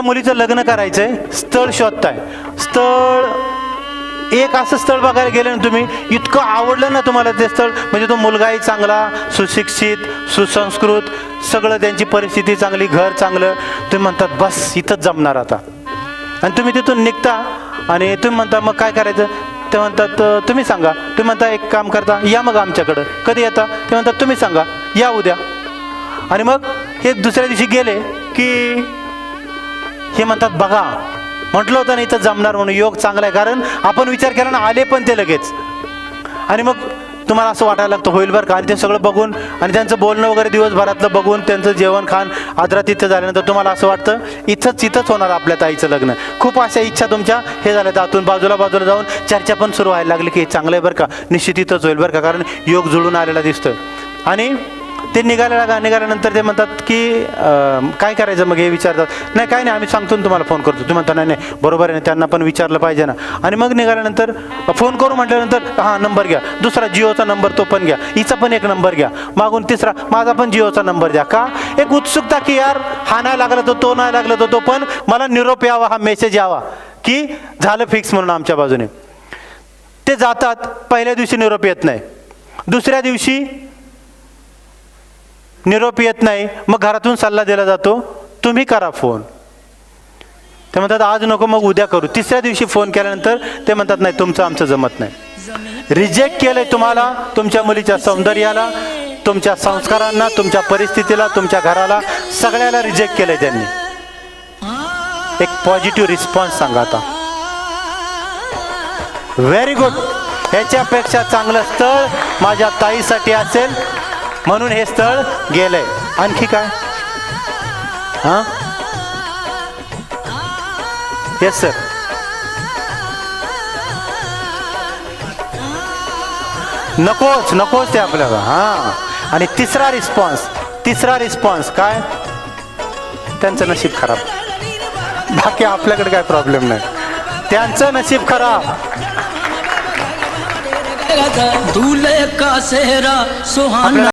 त्या मुलीचं लग्न करायचंय स्थळ शोधताय. स्थळ एक असं स्थळ बघायला गेलं ना तुम्ही इतकं आवडलं ना तुम्हाला ते स्थळ? म्हणजे तो मुलगाही चांगला सुशिक्षित सुसंस्कृत सगळं त्यांची परिस्थिती चांगली घर चांगलं. तुम्ही म्हणतात बस इथंच जमणार आता. आणि तुम्ही तिथून निघता आणि तुम्ही म्हणता मग काय करायचं? ते म्हणतात तुम्ही सांगा. तुम्ही म्हणता एक काम करता या मग आमच्याकडं. कधी येता? ते म्हणतात तुम्ही सांगा या उद्या. आणि मग हे दुसऱ्या दिवशी गेले की हे म्हणतात बघा म्हटलं होतं ना इथं जमणार म्हणून योग चांगला आहे कारण आपण विचार केला ना आले पण ते लगेच. आणि मग तुम्हाला असं वाटायला लागतं होईल बरं का? आणि ते सगळं बघून आणि त्यांचं बोलणं वगैरे दिवसभरातलं बघून त्यांचं जेवण खाण आदरातिथ्य झाल्यानंतर तुम्हाला असं वाटतं इथंच इथंच होणार आपल्या ताईचं लग्न. खूप अशा इच्छा तुमच्या हे झाल्या आतून बाजूला बाजूला जाऊन चर्चा पण सुरू व्हायला लागली की चांगलं आहे बरं का? निश्चित इथंच होईल बरं का? कारण योग जुळून आलेला दिसतं आणि ते निघायला लागा निघाल्यानंतर ते म्हणतात की काय करायचं मग हे विचारतात. नाही काय नाही आम्ही सांगतो ना तुम्हाला फोन करतो. तुम्ही म्हणता नाही नाही बरोबर आहे ना त्यांना पण विचारलं पाहिजे ना. आणि मग निघाल्यानंतर फोन करू म्हटल्यानंतर हां नंबर घ्या. दुसरा जिओचा नंबर तो पण घ्या. हिचा पण एक नंबर घ्या. मागून तिसरा माझा पण जिओचा नंबर द्या. का? एक उत्सुकता की यार हा नाही लागला तर तो नाही लागला तर तो पण मला निरोप यावा हा मेसेज यावा. की झालं फिक्स म्हणून आमच्या बाजूने. ते जातात पहिल्या दिवशी निरोप येत नाही. दुसऱ्या दिवशी निरोप येत नाही मग घरातून सल्ला दिला जातो तुम्ही करा फोन. ते म्हणतात आज नको मग उद्या करू. तिसऱ्या दिवशी फोन केल्यानंतर ते म्हणतात नाही तुमचं आमचं जमत नाही. रिजेक्ट केलंय तुम्हाला तुमच्या मुलीच्या सौंदर्याला तुमच्या संस्कारांना तुमच्या परिस्थितीला तुमच्या घराला सगळ्याला रिजेक्ट केलंय त्यांनी. एक पॉझिटिव्ह रिस्पॉन्स सांगा आता. व्हेरी गुड ह्याच्यापेक्षा चांगलं स्थळ माझ्या ताईसाठी असेल. म्हणून हे स्थळ गेलंय. आणखी काय? हां? येस सर नकोच नकोच ते आपल्याला. हां. आणि तिसरा रिस्पॉन्स तिसरा रिस्पॉन्स काय? त्यांचं नशीब खराब. बाकी आपल्याकडे काय प्रॉब्लेम नाही. त्यांचं नशीब खराब. दूल्हे का सेहरा सुहाना